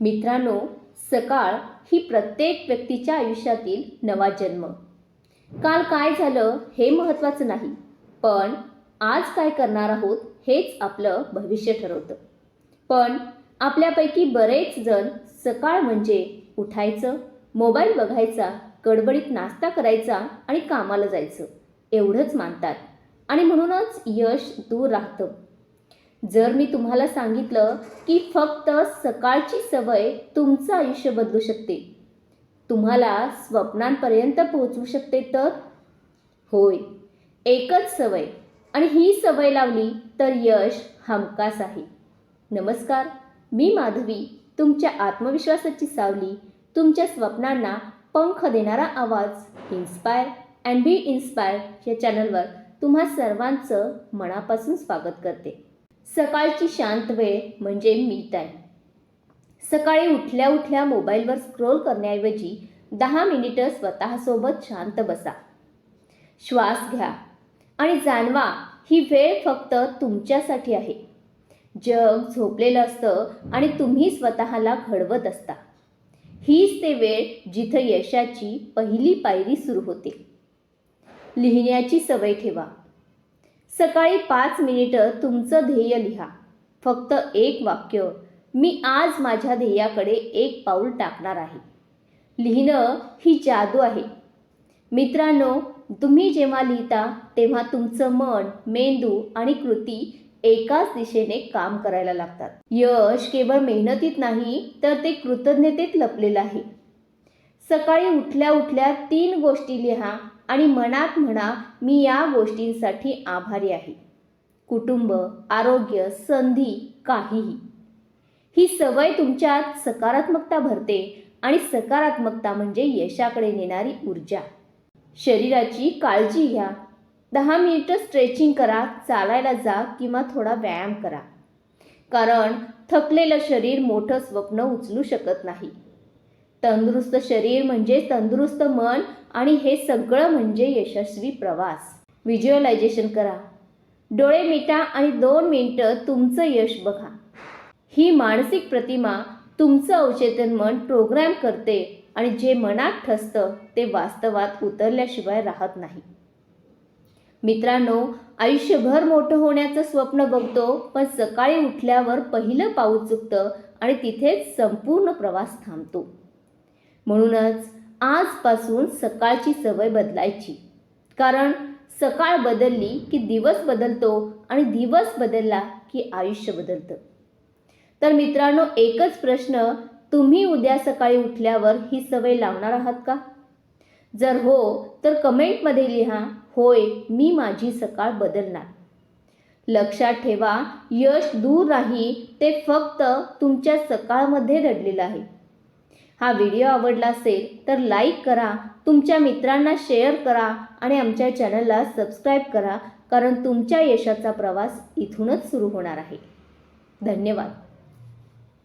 मित्रांनो सकाळ ही प्रत्येक व्यक्तीच्या आयुष्यातील नवा जन्म. काल काय झालं हे महत्त्वाचं नाही पण आज काय करणार आहोत हेच आपलं भविष्य ठरवतं. पण आपल्यापैकी बरेच जण सकाळ म्हणजे उठायचं मोबाईल बघायचा गडबडीत नाश्ता करायचा आणि कामाला जायचं एवढंच मानतात. आणि म्हणूनच यश दूर राहतं. जर मी तुम्हाला सांगितलं की फक्त सकाळची सवय तुमचं आयुष्य बदलू शकते. तुम्हाला स्वप्नांपर्यंत पोहोचवू शकते तर? होय. एकच सवय. आणि ही सवय लावली तर यश हमखास आहे. नमस्कार. मी माधवी. तुमच्या आत्मविश्वासाची सावली तुमच्या स्वप्नांना पंख देणारा आवाज इन्स्पायर अँड बी इन्स्पायर या चॅनलवर तुम्हा सर्वांचं मनापासून स्वागत करते. सकाळची शांत वेळ म्हणजे मी टाईम सकाळी उठल्या उठल्या मोबाईलवर स्क्रोल करण्याऐवजी दहा मिनिटं स्वतःसोबत शांत बसा. श्वास घ्या आणि जाणवा ही वेळ फक्त तुमच्यासाठी आहे. जग झोपलेलं असतं आणि तुम्ही स्वतःला घडवत असता. हीच ते वेळ जिथं यशाची पहिली पायरी सुरू होते. लिहिण्याची सवय ठेवा. सकाळी पाच मिनिटं तुमचं ध्येय लिहा. फक्त एक वाक्य मी आज माझ्या ध्येयाकडे एक पाऊल टाकणार आहे. लिहिणं ही जादू आहे. मित्रांनो तुम्ही जेव्हा लिहिता तेव्हा तुमचं मन मेंदू आणि कृती एकाच दिशेने काम करायला लागतात. यश केवळ मेहनतीत नाही तर ते कृतज्ञतेत लपलेलं आहे. सकाळी उठल्या उठल्या तीन गोष्टी लिहा. आणि मनात म्हणा मी या गोष्टींसाठी आभारी आहे. कुटुंब आरोग्य संधी काहीही. ही सवय तुमच्यात सकारात्मकता भरते आणि सकारात्मकता म्हणजे यशाकडे नेणारी ऊर्जा. शरीराची काळजी घ्या. दहा मिनिटं स्ट्रेचिंग करा चालायला जा किंवा थोडा व्यायाम करा. कारण थकलेलं शरीर मोठं स्वप्न उचलू शकत नाही. तंदुरुस्त शरीर म्हणजे तंदुरुस्त मन आणि हे सगळं म्हणजे यशस्वी प्रवास. व्हिज्युअलायझेशन करा. डोळे मिटा आणि दोन मिनिटं तुमचं यश बघा. ही मानसिक प्रतिमा तुमचं अवचेतन मन प्रोग्रॅम करते आणि जे मनात ठसतं ते वास्तवात उतरल्याशिवाय राहत नाही. मित्रांनो आयुष्यभर मोठं होण्याचं स्वप्न बघतो पण सकाळी उठल्यावर पहिलं पाऊल चुकतं आणि तिथेच संपूर्ण प्रवास थांबतो. म्हणूनच आजपासून सकाळची सवय बदलायची. कारण सकाळ बदलली की दिवस बदलतो आणि दिवस बदलला की आयुष्य बदलतं. तर मित्रांनो एकच प्रश्न तुम्ही उद्या सकाळी उठल्यावर ही सवय लावणार आहात का? जर हो तर कमेंटमध्ये लिहा होय मी माझी सकाळ बदलणार. लक्षात ठेवा यश दूर नाही ते फक्त तुमच्या सकाळमध्ये दडलेलं आहे. हा व्हिडिओ आवडला असेल तर लाईक करा तुमच्या मित्रांना शेअर करा आणि आमच्या चॅनलला सबस्क्राईब करा कारण तुमच्या यशाचा प्रवास इथूनच सुरू होणार आहे. धन्यवाद.